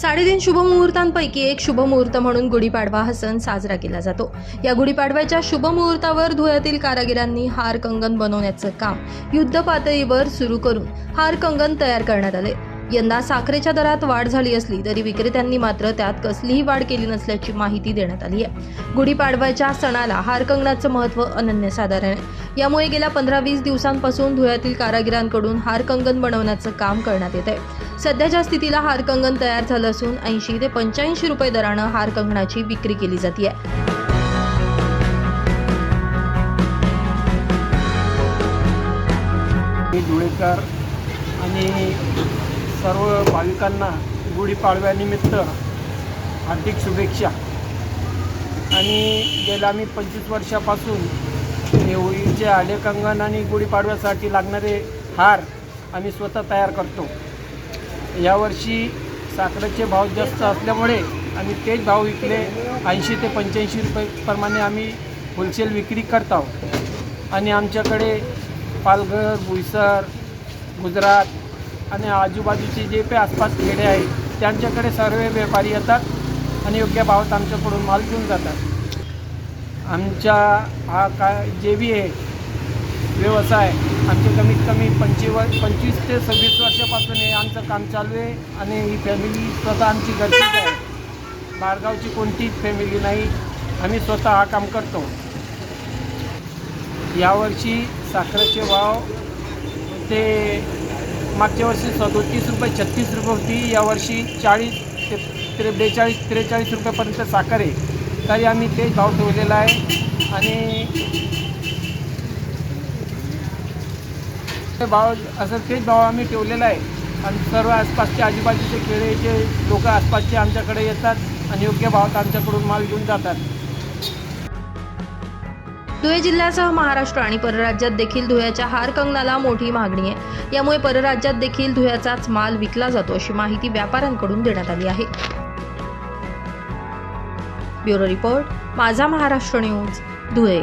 साडेतीन शुभमुहूर्तांपैकी एक शुभमुहूर्त म्हणून गुढीपाडवा हा सण साजरा केला जातो. या गुढीपाडव्याच्या शुभमुहूर्तावर धुळ्यातील कारागिरांनी हार कंगन बनवण्याचं काम युद्ध पातळीवर सुरू करून हार कंगन तयार करण्यात आले. यंदा साखरेच्या दरात वाढ झाली असली तरी विक्रेत्यांनी मात्र त्यात कसलीही वाढ केली नसल्याची माहिती देण्यात आली आहे. गुढीपाडव्याच्या सणाला हार कंगनाचं महत्त्व अनन्यसाधारण आहे. यामुळे गेल्या पंधरा वीस दिवसांपासून धुळ्यातील कारागिरांकडून हार कंगन बनवण्याचं काम करण्यात येत आहे. सध्याच्या स्थितीला हार कंगन तयार झालं असून ऐंशी ते पंच्याऐंशी रुपये दरानं हार कंगनाची विक्री केली जाते आहे धुळेकर आणि सर्व भाविकांना गुढीपाडव्यानिमित्त हार्दिक शुभेच्छा. आणि गेल्या आम्ही पंचवीस वर्षापासून हे होळीचे आले कंगन आणि गुढीपाडव्यासाठी लागणारे हार आम्ही स्वतः तयार करतो. यावर्षी साखरेचे भाव जास्त असल्यामुळे आम्ही तेच भाव विकले. ऐंशी ते पंच्याऐंशी रुपये प्रमाणे आम्ही होलसेल विक्री करत आहोत. आणि आमच्याकडे पालघर भुईसर गुजरात आणि आजूबाजूचे जे काही आसपास खेडे आहेत त्यांच्याकडे सर्व व्यापारी येतात आणि योग्य भावात आमच्याकडून माल घेऊन जातात. आमच्या हा काय जे बी आहे व्यवसाय. आमचे कमीत कमी पंचवीस पंचवीस ते सव्वीस वर्षापासून हे आमचं काम चालू आहे आणि ही फॅमिली स्वतः आमची गरजेची आहे. बारगावची कोणतीच फॅमिली नाही. आम्ही स्वतः हा काम करतो. यावर्षी साखरेचे भाव ते मागच्या वर्षी सदोतीस रुपये छत्तीस रुपये होती. यावर्षी चाळीस ते त्रे बेचाळीस त्रेचाळीस रुपयापर्यंत साखर आहे. तरी आम्ही तेच भाव ठेवलेला आहे. आणि ते भाव असं तेच भाव आम्ही ठेवलेला आहे. आणि सर्व आसपासचे आजूबाजूचे खेडेचे लोक आसपासचे आमच्याकडे येतात आणि योग्य भावात आमच्याकडून माल घेऊन जातात. धुळे जिल्ह्यासह महाराष्ट्र आणि परराज्यात देखील धुळ्याच्या हार कंगनाला मोठी मागणी आहे. यामुळे परराज्यात देखील धुळ्याचाच माल विकला जातो अशी माहिती व्यापाऱ्यांकडून देण्यात आली आहे. ब्युरो रिपोर्ट माझा महाराष्ट्र न्यूज धुळे.